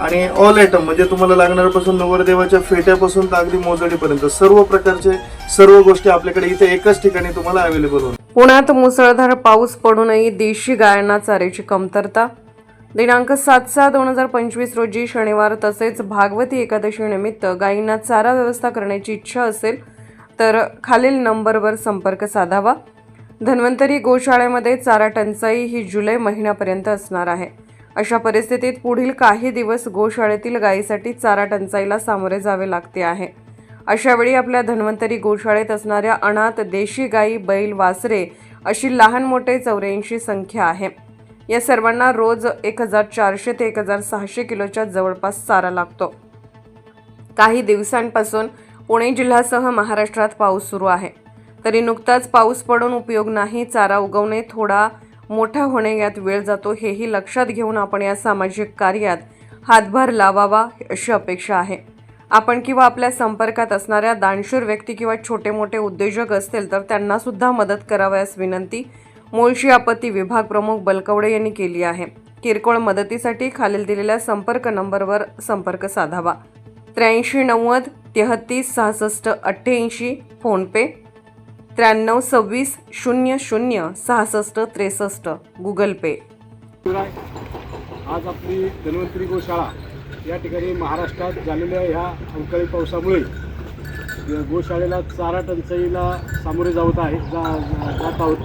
आणि all item म्हणजे तुम्हाला लागणाऱ्यापासून नवरदेवाच्या फेट्यापासून तर अगदी मोजडीपर्यंत सर्व प्रकारचे सर्व गोष्टी आपल्याकडे इथे एकाच ठिकाणी तुम्हाला अवेलेबल होणार. पुण्यात मुसळधार पाऊस पडूनही देशी गायांना चाऱ्याची कमतरता. दिनांक सात सहा दोन हजार पंचवीस रोजी शनिवार तसेच भागवती एकादशी निमित्त गायींना चारा व्यवस्था करण्याची इच्छा असेल तर खालील नंबरवर संपर्क साधावा. धन्वंतरी गोशाळेमध्ये चारा टंचाई ही जुलै महिन्यापर्यंत असणार आहे. अशा परिस्थितीत पुढील काही दिवस गोशाळेतील गायीसाठी चारा टंचाईला सामोरे जावे लागते आहे. अशावेळी आपल्या धन्वंतरी गोशाळेत असणाऱ्या अनाथ देशी गायी बैल वासरे अशी लहान मोठे चौऱ्याऐंशी संख्या आहे. या सर्वांना रोज एक हजार चारशे ते एक हजार सहाशे किलोच्या जवळपास चारा लागतो. काही दिवसांपासून पुणे जिल्ह्यासह महाराष्ट्रात पाऊस सुरू आहे. तरी नुकताच पाऊस पडून उपयोग नाही चारा उगवणे थोडा मोठा होणे यात वेळ जातो हेही लक्षात घेऊन आपण या सामाजिक कार्यात हातभार लावावा अशी अपेक्षा आहे. आपण किंवा आपल्या संपर्कात असणाऱ्या दानशूर व्यक्ती किंवा छोटे मोठे उद्योजक असतील तर त्यांनासुद्धा मदत करावयास विनंती मुळशी आपत्ती विभाग प्रमुख बलकवडे यांनी केली आहे. किरकोळ मदतीसाठी खालील दिलेल्या संपर्क नंबरवर संपर्क साधावा. त्र्याऐंशी नव्वद तेहतीस सहासष्ट अठ्ठ्याऐंशी फोनपे त्र्याण्णव सव्वीस शून्य शून्य सहासष्ट त्रेसष्ट गुगल पे. आज आपली धन्वंतरी गोशाळा या ठिकाणी महाराष्ट्रात झालेल्या ह्या अवकाळी पावसामुळे गोशाळेला चारा टंचाईला सामोरे जावत आहे जा जात आहोत.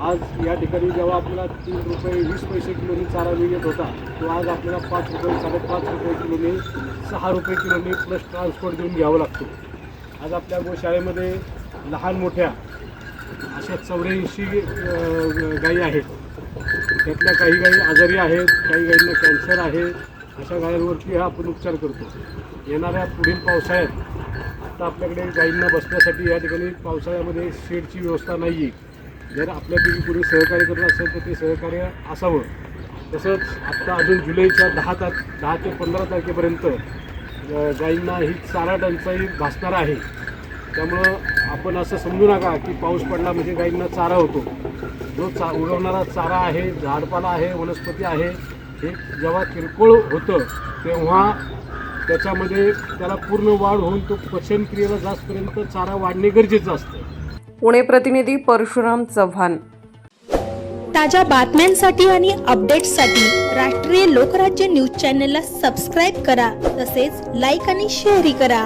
आज या ठिकाणी जेव्हा आपल्याला तीन रुपये वीस पैसे किलोने चारा मिळत होता तो आज आपल्याला पाच रुपये साडेपाच रुपये किलोने सहा रुपये किलोने प्लस ट्रान्सपोर्ट देऊन घ्यावं लागतो. आज आपल्या गोशाळेमध्ये लहान मोठ्या अशा चौऱ्याऐंशी गायी आहेत. त्यातल्या काही गायी आजारी आहेत काही गायींना कॅन्सर आहे. अशा गायींवरती हा आपण उपचार करतो. येणाऱ्या पुढील पावसाळ्यात आता आपल्याकडे गायींना बसण्यासाठी या ठिकाणी पावसाळ्यामध्ये शेडची व्यवस्था नाही आहे जर आपल्यापैकी कोणी सहकार्य करत असेल तर ते सहकार्य असावं. तसंच आत्ता अजून जुलैच्या दहा तार दहा ते पंधरा तारखेपर्यंत गायींना ही चारा टंचाई भासणार आहे. त्यामुळं आपण असं समजू नका की पाऊस पडला म्हणजे गायींना चारा होतो. जो चा उगवणारा चारा आहे झाडपाला आहे वनस्पती आहे हे जेव्हा किरकोळ होतं तेव्हा त्याच्यामध्ये त्याला पूर्ण वाढ होऊन तो पचन क्रियेला जास्तपर्यंत चारा वाढणे गरजेचं असतं. पुणे प्रतिनिधी परशुराम चव्हाण. ताज्या बातम्यांसाठी आणि अपडेट्ससाठी राष्ट्रीय लोकराज्य न्यूज चॅनलला सबस्क्राईब करा तसेच लाईक आणि शेअरही करा.